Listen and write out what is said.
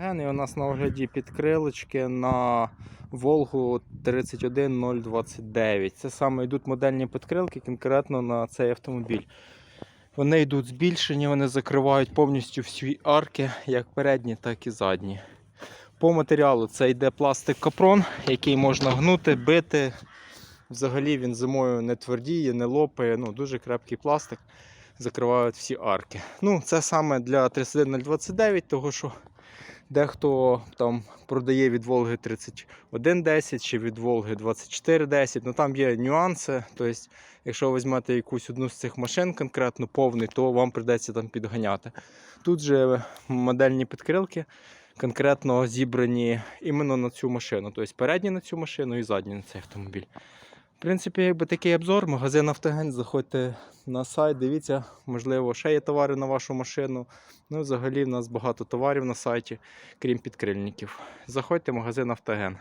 І у нас на огляді підкрилочки на Волгу 31029. Це саме йдуть модельні підкрилки конкретно на цей автомобіль. Вони йдуть збільшені, вони закривають повністю всі арки, як передні, так і задні. По матеріалу це йде пластик капрон, який можна гнути, бити. Взагалі він зимою не твердіє, не лопає. Ну, дуже крепкий пластик. Закривають всі арки. Ну, це саме для 31029, того що дехто там продає від Волги 3110 чи від Волги 2410. Ну там є нюанси. Тобто, якщо візьмете якусь одну з цих машин, конкретно повний, то вам прийдеться там підганяти. Тут же модельні підкрилки конкретно зібрані іменно на цю машину. Тобто передні на цю машину і задні на цей автомобіль. В принципі, якби такий обзор, магазин Автоген, заходьте на сайт, дивіться, можливо, ще є товари на вашу машину. Ну, взагалі, в нас багато товарів на сайті, крім підкрильників. Заходьте в магазин Автоген.